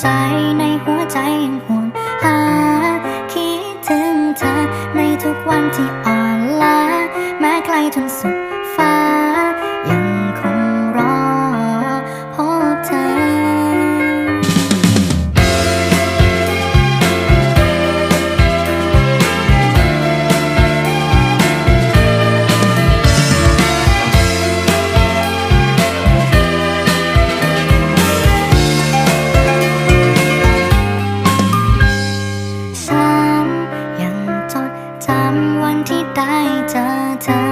ใจในหัวใจยังห่วงหา ได้เจอเธอ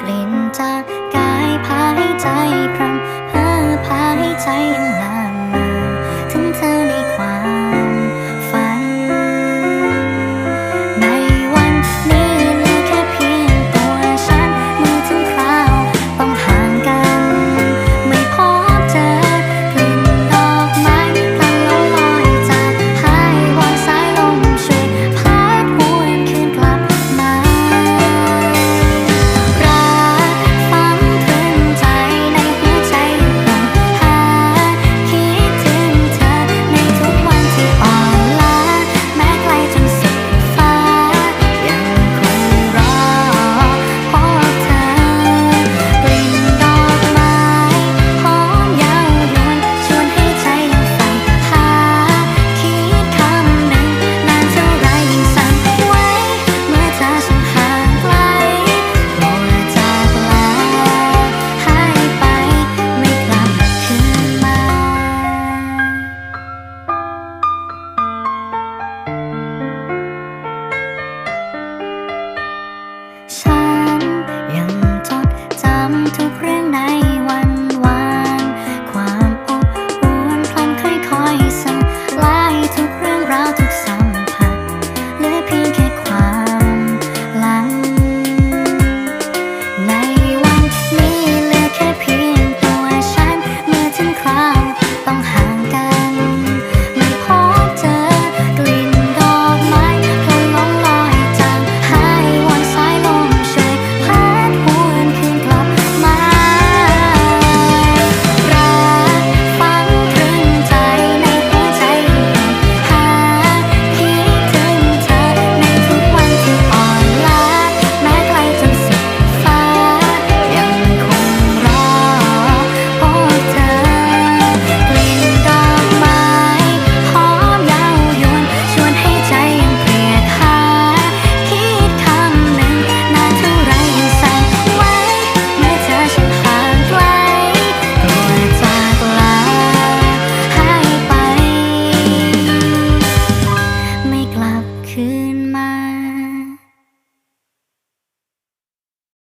กลิ่นจากกายพายใจพรำเพ้อพายใจ